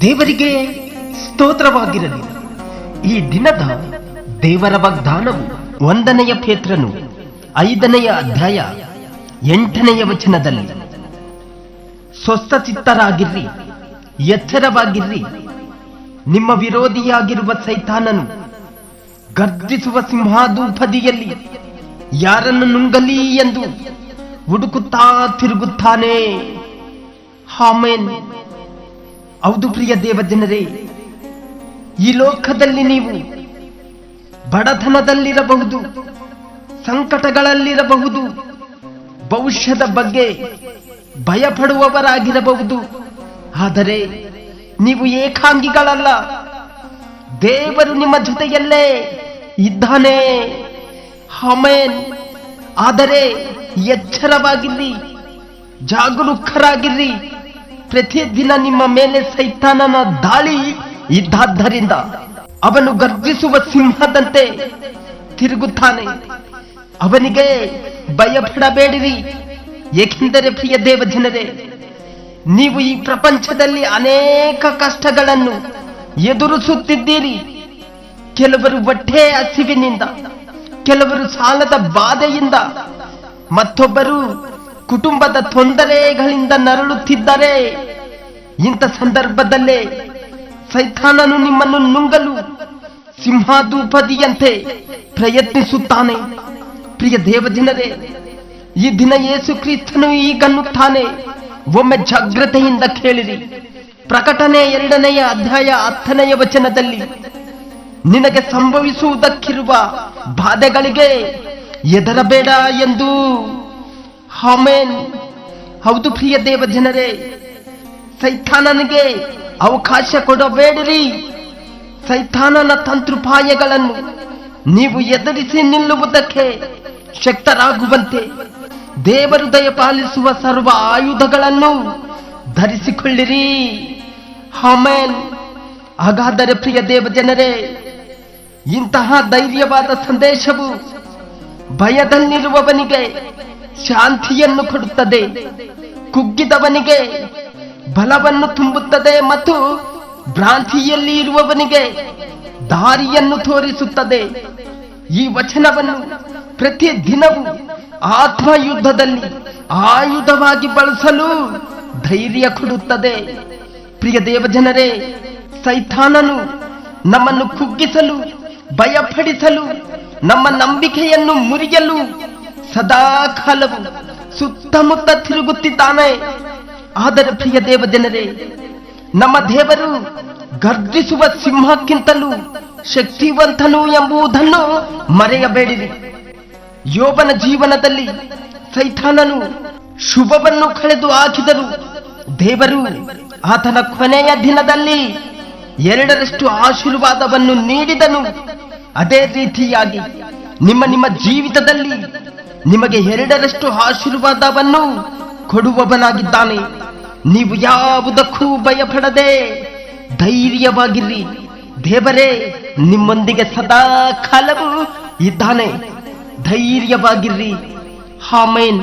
ದೇವರಿಗೆ ಸ್ತೋತ್ರವಾಗಿರಲಿ. ಈ ದಿನದ ದೇವರ ವಾಗ್ದಾನವು ಒಂದನೆಯ ಪೇತ್ರನು, ಐದನೆಯ ಅಧ್ಯಾಯ, ಎಂಟನೆಯ ವಚನದಲ್ಲಿ. ಸ್ವಸ್ಥಚಿತ್ತರಾಗಿರ್ರಿ, ಎಚ್ಚರವಾಗಿರ್ರಿ. ನಿಮ್ಮ ವಿರೋಧಿಯಾಗಿರುವ ಸೈತಾನನು ಗರ್ಜಿಸುವ ಸಿಂಹಾದೂಪದಿಯಲ್ಲಿ ಯಾರನ್ನು ನುಂಗಲಿ ಎಂದು ಹುಡುಕುತ್ತಾ ತಿರುಗುತ್ತಾನೆ? ಹಾಮೇನ್ ಹೌದು ಪ್ರಿಯ ದೇವ ಜನರೇ ಈ ಲೋಕದಲ್ಲಿ ನೀವು ಬಡತನದಲ್ಲಿರಬಹುದು, ಸಂಕಟಗಳಲ್ಲಿರಬಹುದು, ಭವಿಷ್ಯದ ಬಗ್ಗೆ ಭಯಪಡುವವರಾಗಿರಬಹುದು. ಆದರೆ ನೀವು ಏಕಾಂಗಿಗಳಲ್ಲ, ದೇವರು ನಿಮ್ಮ ಜೊತೆಯಲ್ಲೇ ಇದ್ದಾನೆ. ಹಮೇನ್. ಆದರೆ ಎಚ್ಚರವಾಗಿರ್ರಿ ಜಾಗರೂಕರಾಗಿರ್ರಿ ಪ್ರತಿದಿನ ನಿಮ್ಮ ಮೇಲೆ ಸೈತಾನನ ದಾಳಿ ಇದ್ದಾದ್ದರಿಂದ ಅವನು ಗರ್ಜಿಸುವ ಸಿಂಹದಂತೆ ತಿರುಗುತ್ತಾನೆ. ಅವನಿಗೆ ಭಯಪಡಬೇಡಿರಿ. ಏಕೆಂದರೆ ಪ್ರಿಯ ದೇವ ಜನರೇ ನೀವು ಈ ಪ್ರಪಂಚದಲ್ಲಿ ಅನೇಕ ಕಷ್ಟಗಳನ್ನು ಎದುರಿಸುತ್ತಿದ್ದೀರಿ. ಕೆಲವರು ಒಟ್ಟೆ ಹಸಿವಿನಿಂದ ಕೆಲವರು ಸಾಲದ ಬಾಧೆಯಿಂದ, ಮತ್ತೊಬ್ಬರು ಕುಟುಂಬದ ತೊಂದರೆಗಳಿಂದ ನರಳುತ್ತಿದ್ದಾರೆ. ಇಂಥ ಸಂದರ್ಭದಲ್ಲೇ ಸೈತಾನನು ನಿಮ್ಮನ್ನು ನುಂಗಲು ಸಿಂಹಾದೂಪದಿಯಂತೆ ಪ್ರಯತ್ನಿಸುತ್ತಾನೆ. ಪ್ರಿಯ ದೇವಜನರೇ, ಈ ದಿನ ಯೇಸು ಕ್ರಿಸ್ತನು ಈಗನ್ನುತ್ತಾನೆ ಒಮ್ಮೆ ಜಾಗ್ರತೆಯಿಂದ ಕೇಳಿರಿ. ಪ್ರಕಟಣೆ ಎರಡನೆಯ ಅಧ್ಯಾಯ ಹತ್ತನೆಯ ವಚನದಲ್ಲಿ ನಿನಗೆ ಸಂಭವಿಸುವುದಕ್ಕಿರುವ ಬಾಧೆಗಳಿಗೆ ಎದರಬೇಡ ಎಂದು. ಹಾಮೇನ್ ಹೌದು ಪ್ರಿಯ ದೇವ ಜನರೇ ಸೈತಾನನಿಗೆ ಅವಕಾಶ ಕೊಡಬೇಡಿರಿ. ಸೈತಾನನ ತಂತ್ರೋಪಾಯಗಳನ್ನು ನೀವು ಎದುರಿಸಿ ನಿಲ್ಲುವುದಕ್ಕೆ ಶಕ್ತರಾಗುವಂತೆ ದೇವರು ದಯಪಾಲಿಸುವ ಸರ್ವ ಆಯುಧಗಳನ್ನು ಧರಿಸಿಕೊಳ್ಳಿರಿ. ಹಾಮೇನ್ ಹಾಗಾದರೆ ಪ್ರಿಯ ದೇವ ಜನರೇ ಇಂತಹ ಧೈರ್ಯವಾದ ಸಂದೇಶವು ಭಯದಲ್ಲಿರುವವನಿಗೆ ಶಾಂತಿಯನ್ನು ಕೊಡುತ್ತದೆ. ಕುಗ್ಗಿದವನಿಗೆ ಬಲವನ್ನು ತುಂಬುತ್ತದೆ ಮತ್ತು ಭ್ರಾಂತಿಯಲ್ಲಿ ಇರುವವನಿಗೆ ದಾರಿಯನ್ನು ತೋರಿಸುತ್ತದೆ. ಈ ವಚನವನ್ನು ಪ್ರತಿ ದಿನವೂ ಆತ್ಮಯುದ್ಧದಲ್ಲಿ ಆಯುಧವಾಗಿ ಬಳಸಲು ಧೈರ್ಯ ಕೊಡುತ್ತದೆ. ಪ್ರಿಯ ದೇವಜನರೇ, ಸೈತಾನನು ನಮ್ಮನ್ನು ಕುಗ್ಗಿಸಲು ಭಯಪಡಿಸಲು, ನಮ್ಮ ನಂಬಿಕೆಯನ್ನು ಮುರಿಯಲು ಸದಾ ಕಾಲವು ಸುತ್ತಮುತ್ತ ತಿರುಗುತ್ತಿದ್ದಾನೆ. ಆದರೆ ಪ್ರಿಯ ದೇವ ಜನರೇ ನಮ್ಮ ದೇವರು ಗರ್ಜಿಸುವ ಸಿಂಹಕ್ಕಿಂತಲೂ ಶಕ್ತಿವಂತನು ಎಂಬುದನ್ನು ಮರೆಯಬೇಡಿರಿ. ಯೋಬನ ಜೀವನದಲ್ಲಿ ಸೈತಾನನು ಶುಭವನ್ನು ಕಳೆದು ಹಾಕಿದರು ದೇವರು ಆತನ ಕೊನೆಯ ದಿನದಲ್ಲಿ ಎರಡರಷ್ಟು ಆಶೀರ್ವಾದವನ್ನು ನೀಡಿದನು. ಅದೇ ರೀತಿಯಾಗಿ ನಿಮ್ಮ ನಿಮ್ಮ ಜೀವಿತದಲ್ಲಿ ನಿಮಗೆ ಎರಡರಷ್ಟು ಆಶೀರ್ವಾದವನ್ನು ಕೊಡುವವನಾಗಿದ್ದಾನೆ. ನೀವು ಯಾವುದಕ್ಕೂ ಭಯಪಡದೆ ಧೈರ್ಯವಾಗಿರ್ರಿ ದೇವರೇ, ನಿಮ್ಮೊಂದಿಗೆ ಸದಾ ಕಾಲವೂ ಇದ್ದಾನೆ. ಧೈರ್ಯವಾಗಿರ್ರಿ ಹಾಮೇನ್